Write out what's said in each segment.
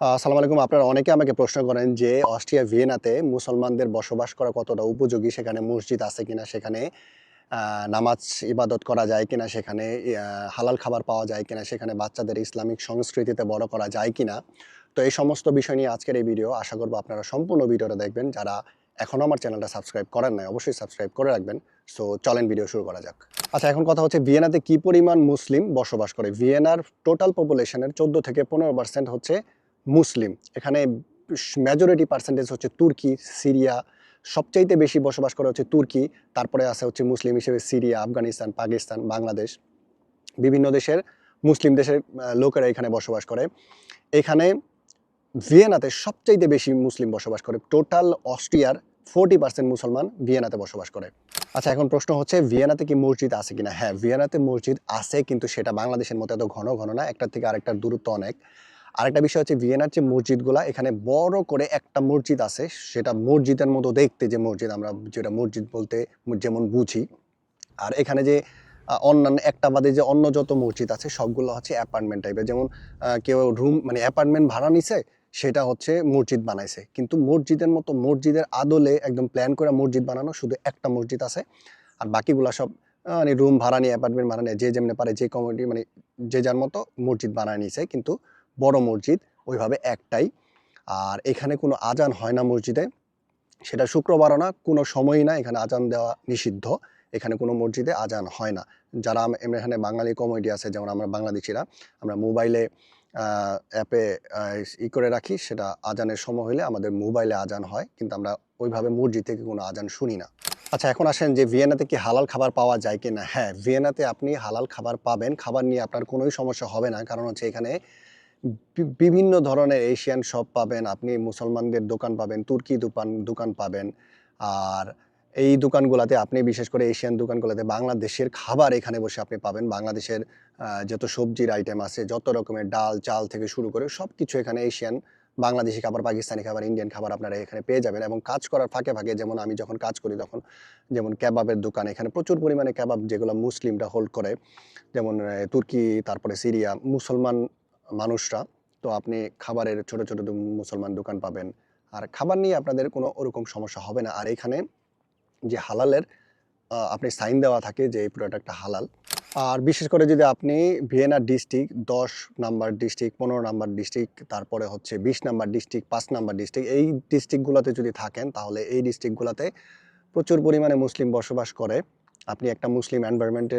আসসালামু আলাইকুম। আপনারা অনেকে আমাকে প্রশ্ন করেন যে, অস্ট্রিয়া ভিয়েনাতে মুসলমানদের বসবাস করা কতটা উপযোগী? সেখানে মসজিদ আছে কিনা? সেখানে নামাজ ইবাদত করা যায় কিনা? সেখানে হালাল খাবার পাওয়া যায় কিনা? সেখানে বাচ্চাদের ইসলামিক সংস্কৃতিতে বড় করা যায় কিনা? তো এই সমস্ত বিষয় নিয়ে আজকের এই ভিডিও আশা করব আপনারা সম্পূর্ণ ভিডিওটা দেখবেন। যারা এখনও আমার চ্যানেলটা সাবস্ক্রাইব করেন নাই, অবশ্যই সাবস্ক্রাইব করে রাখবেন। সো চলেন ভিডিও শুরু করা যাক। আচ্ছা এখন কথা হচ্ছে ভিয়েনাতে কি পরিমাণ মুসলিম বসবাস করে? ভিয়েনার টোটাল পপুলেশনের চোদ্দ থেকে পনেরো পার্সেন্ট হচ্ছে মুসলিম। এখানে মেজরিটি পার্সেন্টেজ হচ্ছে তুর্কি, সিরিয়া। সবচাইতে বেশি বসবাস করে হচ্ছে তুর্কি। তারপরে আছে হচ্ছে মুসলিম হিসেবে সিরিয়া, আফগানিস্তান, পাকিস্তান, বাংলাদেশ। বিভিন্ন দেশের মুসলিম দেশের লোকেরা এখানে বসবাস করে। এখানে ভিয়েনাতে সবচাইতে বেশি মুসলিম বসবাস করে। টোটাল অস্ট্রিয়ার ফোরটি পার্সেন্ট মুসলমান ভিয়েনাতে বসবাস করে। আচ্ছা এখন প্রশ্ন হচ্ছে, ভিয়েনাতে কি মসজিদ আছে কিনা? হ্যাঁ ভিয়েনাতে মসজিদ আছে, কিন্তু সেটা বাংলাদেশের মতো এত ঘন ঘন না। একটার থেকে আরেকটার দূরত্ব অনেক। আরেকটা বিষয় হচ্ছে ভিয়েনার যে মসজিদগুলা, এখানে বড় করে একটা মসজিদ আছে, সেটা মসজিদের মতো দেখতে যে মসজিদ, আমরা যেটা মসজিদ বলতে যেমন বুঝি। আর এখানে যে অন্যান্য, একটা বাদে যে অন্য যত মসজিদ আছে, সবগুলো হচ্ছে অ্যাপার্টমেন্ট টাইপের যেমন কেউ রুম মানে অ্যাপার্টমেন্ট ভাড়া নিছে, সেটা হচ্ছে মসজিদ বানাইছে। কিন্তু মসজিদের মতো মসজিদের আদলে একদম প্ল্যান করে মসজিদ বানানো শুধু একটা মসজিদ আছে। আর বাকিগুলা সব মানে রুম ভাড়া নিয়ে, অ্যাপার্টমেন্ট ভাড়া নিয়ে, যে যেমনি পারে, যে কমিটি মানে যে যার মতো মসজিদ বানায় নিছে। কিন্তু বড় মসজিদ, ওইভাবে একটাই। আর এখানে কোনো আজান হয় না মসজিদে। সেটা শুক্রবারও না, কোনো সময়ই না এখানে আজান দেওয়া নিষিদ্ধ। এখানে কোনো মসজিদে আজান হয় না। যারা এখানে বাঙালি কমেডি আছে, যেমন আমরা বাংলাদেশিরা, আমরা মোবাইলে অ্যাপে ই করে রাখি, সেটা আজানের সময় হলে আমাদের মোবাইলে আজান হয়, কিন্তু আমরা ওইভাবে মসজিদ থেকে কোনো আজান শুনি না। আচ্ছা এখন আসেন যে ভিয়েনাতে কি হালাল খাবার পাওয়া যায় কি না হ্যাঁ ভিয়েনাতে আপনি হালাল খাবার পাবেন। খাবার নিয়ে আপনার কোনোই সমস্যা হবে না। কারণ হচ্ছে এখানে বিভিন্ন ধরনের এশিয়ান শপ পাবেন, আপনি মুসলমানদের দোকান পাবেন, তুর্কি দোকান দোকান পাবেন। আর এই দোকানগুলোতে আপনি বিশেষ করে এশিয়ান দোকানগুলোতে বাংলাদেশের খাবার এখানে বসে আপনি পাবেন। বাংলাদেশের যত সবজির আইটেম আছে, যত রকমের ডাল, চাল থেকে শুরু করে সব কিছু এখানে এশিয়ান বাংলাদেশি খাবার, পাকিস্তানি খাবার ইন্ডিয়ান খাবার আপনারা এখানে পেয়ে যাবেন এবং কাজ করার ফাঁকে ফাঁকে যেমন আমি যখন কাজ করি তখন যেমন কেবাবের দোকান, এখানে প্রচুর পরিমাণে কেবাব যেগুলো মুসলিমরা হোল্ড করে, যেমন তুর্কি, তারপরে সিরিয়া, মুসলমান মানুষরা, তো আপনি খাবারের ছোট ছোট মুসলমান দোকান পাবেন। আর খাবার নিয়ে আপনাদের কোনো ওরকম সমস্যা হবে না। আর এখানে যে হালালের আপনি সাইন দেওয়া থাকে যে এই প্রোডাক্টটা হালাল। আর বিশেষ করে যদি আপনি ভিয়েনা ডিস্ট্রিক্ট, দশ নাম্বার ডিস্ট্রিক্ট, পনেরো নাম্বার ডিস্ট্রিক্ট, তারপরে হচ্ছে বিশ নাম্বার ডিস্ট্রিক্ট, পাঁচ নাম্বার ডিস্ট্রিক্ট, এই ডিস্ট্রিক্টগুলোতে যদি থাকেন, তাহলে এই ডিস্ট্রিক্টগুলোতে প্রচুর পরিমাণে মুসলিম বসবাস করে। আপনি একটা মুসলিম এনভায়রনমেন্টে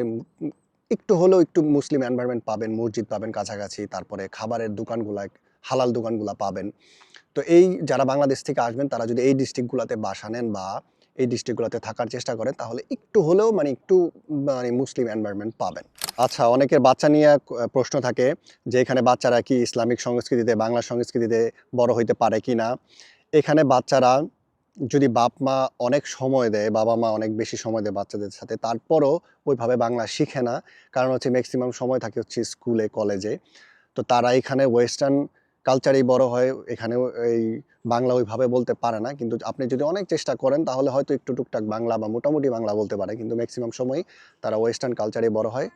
একটু হলেও একটু মুসলিম এনভায়রনমেন্ট পাবেন, মসজিদ পাবেন কাছাকাছি, তারপরে খাবারের দোকানগুলা, হালাল দোকানগুলা পাবেন। তো এই যারা বাংলাদেশ থেকে আসবেন, তারা যদি এই ডিস্ট্রিক্টগুলোতে বাসা নেন বা এই ডিস্ট্রিক্টগুলোতে থাকার চেষ্টা করেন, তাহলে একটু হলেও মানে একটু মানে মুসলিম এনভায়রনমেন্ট পাবেন। আচ্ছা অনেকের বাচ্চা নিয়ে প্রশ্ন থাকে যে এখানে বাচ্চারা কি ইসলামিক সংস্কৃতিতে, বাংলা সংস্কৃতিতে বড় হইতে পারে কি না এখানে বাচ্চারা যদি বাপ মা অনেক সময় দেয়, বাবা মা অনেক বেশি সময় দেয় বাচ্চাদের সাথে, তারপরও ওইভাবে বাংলা শিখে না। কারণ হচ্ছে ম্যাক্সিমাম সময় থাকে হচ্ছে স্কুলে, কলেজে। তো তারা এখানে ওয়েস্টার্ন কালচারেই বড় হয় এখানে এই বাংলা ওইভাবে বলতে পারে না। কিন্তু আপনি যদি অনেক চেষ্টা করেন, তাহলে হয়তো একটু টুকটাক বাংলা বা মোটামুটি বাংলা বলতে পারে। কিন্তু ম্যাক্সিমাম সময় তারা ওয়েস্টার্ন কালচারে বড় হয়।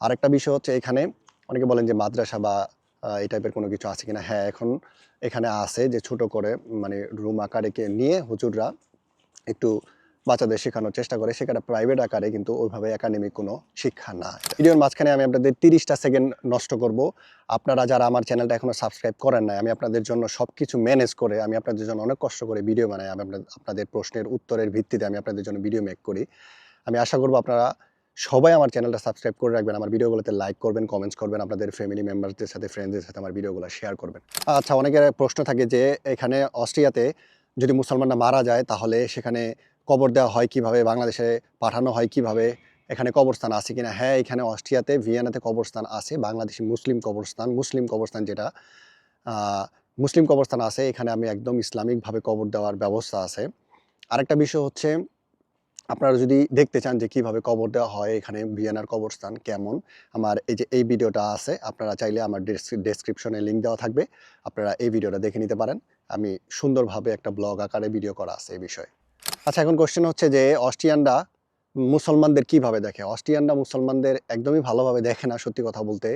আরেকটা বিষয় হচ্ছে এখানে অনেকে বলেন যে মাদ্রাসা বা এই টাইপের কোনো কিছু আছে কিনা? হ্যাঁ এখন এখানে আছে যে ছোট করে মানে রুম আকারেকে নিয়ে হুজুররা একটু বাচ্চাদের শেখানোর চেষ্টা করে। সেখানে প্রাইভেট আকারে কিন্তু ওইভাবে একাডেমিক কোনো শিক্ষা না। ভিডিওর মাঝখানে আমি আপনাদের তিরিশটা সেকেন্ড নষ্ট করব। আপনারা যারা আমার চ্যানেলটা এখনও সাবস্ক্রাইব করেন নাই, আমি আপনাদের জন্য সব কিছু ম্যানেজ করে, আমি আপনাদের জন্য অনেক কষ্ট করে ভিডিও বানাই। আমি আপনাদের প্রশ্নের উত্তরের ভিত্তিতে আমি আপনাদের জন্য ভিডিও মেক করি। আমি আশা করব আপনারা সবাই আমার চ্যানেলটা সাবস্ক্রাইব করে রাখবেন, আমার ভিডিওগুলোতে লাইক করবেন কমেন্টস করবেন, আপনাদের ফ্যামিলি মেম্বারদের সাথে ফ্রেন্ডদের সাথে আমার ভিডিওগুলো শেয়ার করবেন। আচ্ছা অনেকের প্রশ্ন থাকে যে এখানে অস্ট্রিয়াতে যদি মুসলমানরা মারা যায়, তাহলে সেখানে কবর দেওয়া হয় কীভাবে? বাংলাদেশে পাঠানো হয় কীভাবে? এখানে কবরস্থান আছে কিনা? হ্যাঁ এখানে অস্ট্রিয়াতে, ভিয়েনাতে কবরস্থান আছে, বাংলাদেশি মুসলিম কবরস্থান মুসলিম কবরস্থান যেটা মুসলিম কবরস্থান আছে, এখানে আমি একদম ইসলামিকভাবে কবর দেওয়ার ব্যবস্থা আছে। আরেকটা বিষয় হচ্ছে আপনারা যদি দেখতে চান যে কীভাবে কবর দেওয়া হয়, এখানে ভিয়েনার কবরস্থান কেমন, আমার এই যে, এই ভিডিওটা আছে, আপনারা চাইলে আমার ডেসক্রিপশনে লিঙ্ক দেওয়া থাকবে, আপনারা এই ভিডিওটা দেখে নিতে পারেন। আমি সুন্দরভাবে একটা ব্লগ আকারে ভিডিও করা আছে এই বিষয়ে। আচ্ছা এখন কোশ্চেন হচ্ছে যে, অস্ট্রিয়ানরা মুসলমানদের কীভাবে দেখে? অস্ট্রিয়ানরা মুসলমানদের একদমই ভালোভাবে দেখে না, সত্যি কথা বলতে।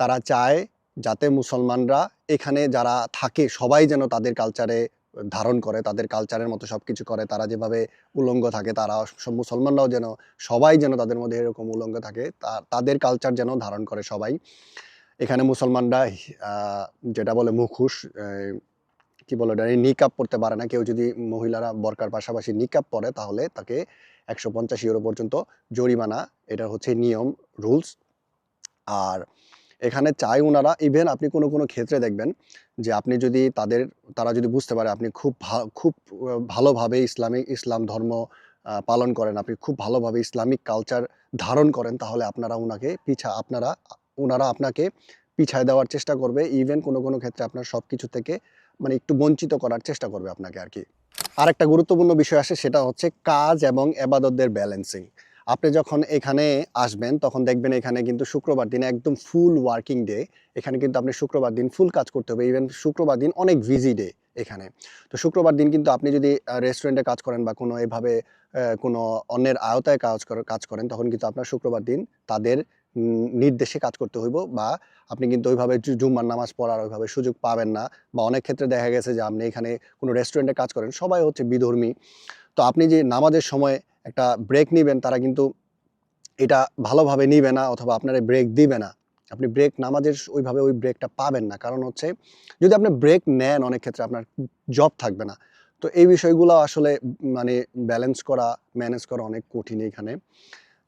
তারা চায় যাতে মুসলমানরা এখানে যারা থাকে, সবাই যেন তাদের কালচারে ধারণ করে, তাদের কালচারের মতো সব কিছু করে, তারা যেভাবে উলঙ্গ থাকে, তারা সব মুসলমানরাও যেন, সবাই যেন তাদের মধ্যে এরকম উলঙ্গ থাকে তাদের কালচার যেন ধারণ করে সবাই। এখানে মুসলমানরা যেটা বলে মুখোশ কি বলে ওটা নিকাপ পড়তে পারে না। কেউ যদি মহিলারা বরকার পাশাপাশি নিকাপ পরে, তাহলে তাকে একশো পঞ্চাশ ইউরো পর্যন্ত জরিমানা এটা হচ্ছে নিয়ম রুলস আর এখানে চাই ওনারা ইভেন আপনি কোনো কোনো ক্ষেত্রে দেখবেন যে আপনি যদি তাদের, তারা যদি বুঝতে পারে আপনি খুব খুব ভালোভাবে ইসলামিক ইসলাম ধর্ম পালন করেন, আপনি খুব ভালোভাবে ইসলামিক কালচার ধারণ করেন, তাহলে আপনারা ওনাকে পিছা, আপনারা ওনারা আপনাকে পিছায় দেওয়ার চেষ্টা করবে ইভেন কোনো কোনো ক্ষেত্রে আপনার সব কিছু থেকে মানে একটু বঞ্চিত করার চেষ্টা করবে আপনাকে আর কি। আরেকটা গুরুত্বপূর্ণ বিষয় আসে, সেটা হচ্ছে কাজ এবং এবাদতদের ব্যালেন্সিং আপনি যখন এখানে আসবেন, তখন দেখবেন এখানে কিন্তু শুক্রবার দিন একদম ফুল ওয়ার্কিং ডে এখানে কিন্তু আপনি শুক্রবার দিন ফুল কাজ করতে হবে। ইভেন শুক্রবার দিন অনেক বিজি ডে এখানে। তো শুক্রবার দিন কিন্তু আপনি যদি রেস্টুরেন্টে কাজ করেন বা কোনো এভাবে কোনো অন্যের আওতায় কাজ কাজ করেন, তখন কিন্তু আপনার শুক্রবার দিন তাদের নির্দেশে কাজ করতে হইব বা আপনি কিন্তু ওইভাবে জুম্মার নামাজ পড়ার ওইভাবে সুযোগ পাবেন না বা অনেক ক্ষেত্রে দেখা গেছে যে আপনি এখানে কোনো রেস্টুরেন্টে কাজ করেন, সবাই হচ্ছে বিধর্মী। তো আপনি যে নামাজের সময় একটা ব্রেক নেবেন, তারা কিন্তু এটা ভালোভাবে নিবে না অথবা আপনারা ব্রেক দিবে না। আপনি ব্রেক নামাজের ওইভাবে ওই ব্রেকটা পাবেন না। কারণ হচ্ছে, যদি আপনি ব্রেক নেন, অনেক ক্ষেত্রে আপনার জব থাকবে না। তো এই বিষয়গুলো আসলে মানে ব্যালেন্স করা ম্যানেজ করা অনেক কঠিন এখানে।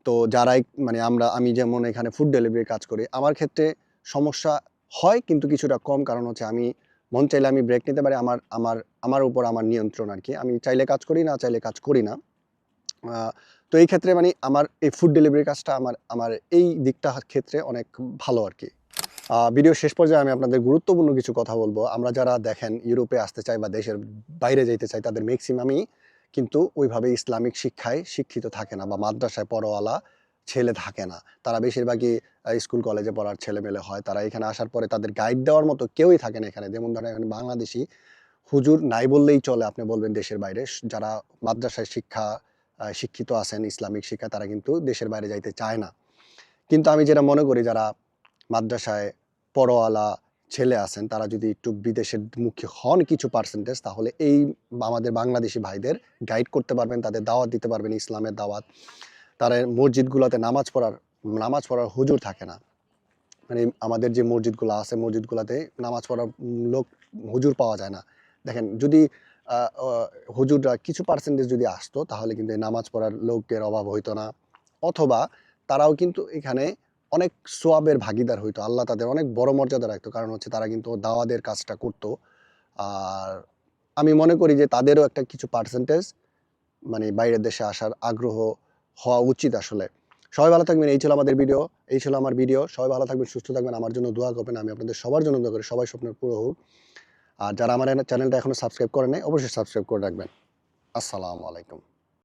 তো যারাই মানে আমরা, আমি যেমন এখানে ফুড ডেলিভারি কাজ করি, আমার ক্ষেত্রে সমস্যা হয় কিন্তু কিছুটা কম। কারণ হচ্ছে, আমি মন চাইলে আমি ব্রেক নিতে পারি, আমার আমার আমার উপর আমার নিয়ন্ত্রণ আর কি। আমি চাইলে কাজ করি, না চাইলে কাজ করি না। তো এই ক্ষেত্রে মানে আমার এই ফুড ডেলিভারি কাজটা আমার আমার এই দিকটা ক্ষেত্রে অনেক ভালো আর কি। ভিডিও শেষ পর্যায়ে আমি আপনাদের গুরুত্বপূর্ণ কিছু কথা বলব। আমরা যারা দেখেন ইউরোপে আসতে চাই বা দেশের বাইরে যেতে চাই, তাদের ম্যাক্সিমামই কিন্তু ওইভাবে ইসলামিক শিক্ষায় শিক্ষিত থাকে না বা মাদ্রাসায় পড়োয়ালা ছেলে থাকে না। তারা বেশিরভাগই স্কুল কলেজে পড়ার ছেলেমেলে হয়। তারা এখানে আসার পরে তাদের গাইড দেওয়ার মতো কেউই থাকে না এখানে। যেমন ধরেন এখানে বাংলাদেশি হুজুর নাই বললেই চলে, আপনি বলবেন দেশের বাইরে। যারা মাদ্রাসায় শিক্ষা শিক্ষিত আছেন, ইসলামিক শিক্ষা, তারা কিন্তু দেশের বাইরে যাইতে চায় না। কিন্তু আমি যেটা মনে করি, যারা মাদ্রাসায় পড়োয়ালা ছেলে আছেন, তারা যদি একটু বিদেশের মুখী হন কিছু পার্সেন্টেজ তাহলে এই আমাদের বাংলাদেশি ভাইদের গাইড করতে পারবেন, তাদের দাওয়াত দিতে পারবেন, ইসলামের দাওয়াত। তারা মসজিদগুলোতে নামাজ পড়ার নামাজ পড়ার হুজুর থাকে না। মানে আমাদের যে মসজিদগুলো আছে, মসজিদগুলোতে নামাজ পড়ার লোক হুজুর পাওয়া যায় না। দেখেন, যদি হুজুররা কিছু পার্সেন্টেজ যদি আসতো, তাহলে কিন্তু এই নামাজ পড়ার লোকের অভাব হইতো না। অথবা তারাও কিন্তু এখানে অনেক সোয়াবের ভাগিদার হইতো। আল্লাহ তাদের অনেক বড় মর্যাদা রাখতো। কারণ হচ্ছে তারা কিন্তু দাওয়াদের কাজটা করতো। আর আমি মনে করি যে তাদেরও একটা কিছু পার্সেন্টেজ মানে বাইরের দেশে আসার আগ্রহ হওয়া উচিত আসলে। সবাই ভালো থাকবেন। এই ছিল আমাদের ভিডিও এই ছিল আমার ভিডিও সবাই ভালো থাকবেন, সুস্থ থাকবেন। আমার জন্য দোয়া করবেন। আমি আপনাদের সবার জন্য দোয়া করি। সবাই স্বপ্নের পুরো হোক আর যারা আমার চ্যানেলটা এখনও সাবস্ক্রাইব করে নাই অবশ্যই সাবস্ক্রাইব করে রাখবেন। আসসালামু আলাইকুম।